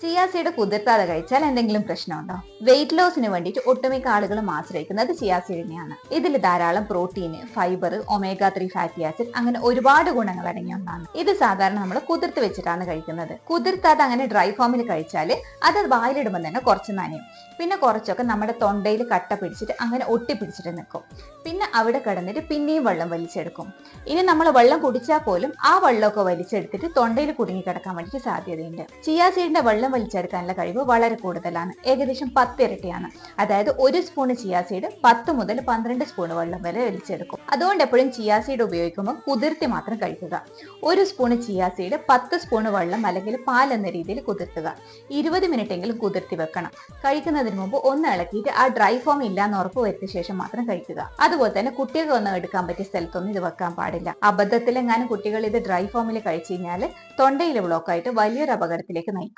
Chia seed കുതിർത്താതെ കഴിച്ചാൽ എന്തെങ്കിലും പ്രശ്നമുണ്ടോ? വെയിറ്റ് ലോസിന് വേണ്ടിയിട്ട് ഒട്ടുമിക്ക ആളുകളും ആശ്രയിക്കുന്നത് ചിയാ സീഡിനെയാണ് ഇതിൽ ധാരാളം protein fibre omega three fatty acid അങ്ങനെ ഒരുപാട് ഗുണങ്ങൾ അടങ്ങിയ ഒന്നാണ്. ഇത് സാധാരണ നമ്മൾ കുതിർത്ത് വെച്ചിട്ടാണ് കഴിക്കുന്നത്. കുതിർത്താതെ അങ്ങനെ ഡ്രൈ ഫോമിൽ കഴിച്ചാൽ അത് വായിലിടുമ്പോൾ തന്നെ കുറച്ച് നനയും. പിന്നെ കുറച്ചൊക്കെ നമ്മുടെ തൊണ്ടയിൽ കട്ട പിടിച്ചിട്ട് അങ്ങനെ ഒട്ടിപ്പിടിച്ചിട്ട് നിൽക്കും പിന്നെ അവിടെ കിടന്നിട്ട് പിന്നെയും വെള്ളം വലിച്ചെടുക്കും. ഇനി നമ്മൾ വെള്ളം കുടിച്ചാൽ പോലും ആ വെള്ളമൊക്കെ വലിച്ചെടുത്തിട്ട് തൊണ്ടയിൽ കുടുങ്ങി കിടക്കാൻ വേണ്ടിയിട്ട് സാധ്യതയുണ്ട്. ചിയാ സീഡിന്റെ വെള്ളം വലിച്ചെടുക്കാനുള്ള കഴിവ് വളരെ കൂടുതലാണ്. ഏകദേശം പത്ത് ഇരട്ടിയാണ്. അതായത് ഒരു സ്പൂൺ ചിയാ സീഡ് പത്ത് മുതൽ പന്ത്രണ്ട് സ്പൂൺ വെള്ളം വരെ വലിച്ചെടുക്കും. അതുകൊണ്ട് എപ്പോഴും ചിയാ സീഡ് ഉപയോഗിക്കുമ്പോൾ കുതിർത്തി മാത്രം കഴിക്കുക. ഒരു സ്പൂൺ ചിയാ സീഡ് പത്ത് സ്പൂൺ വെള്ളം അല്ലെങ്കിൽ പാൽ എന്ന രീതിയിൽ കുതിർത്തുക. ഇരുപത് മിനിറ്റ് എങ്കിലും കുതിർത്തി വെക്കണം. കഴിക്കുന്നതിന് മുമ്പ് ഒന്ന് ഇളക്കിയിട്ട് ആ ഡ്രൈ ഫോം ഇല്ലാന്ന് ഉറപ്പ് വരുത്തിയ ശേഷം മാത്രം കഴിക്കുക. അതുപോലെ തന്നെ കുട്ടികൾക്ക് ഒന്നും എടുക്കാൻ പറ്റിയ സ്ഥലത്തൊന്നും ഇത് വെക്കാൻ പാടില്ല. അബദ്ധത്തിലെങ്ങാനും കുട്ടികൾ ഇത് ഡ്രൈ ഫോമിൽ കഴിച്ചു കഴിഞ്ഞാൽ തൊണ്ടയിൽ ബ്ലോക്കായിട്ട് വലിയൊരു അപകടത്തിലേക്ക് നയിക്കും.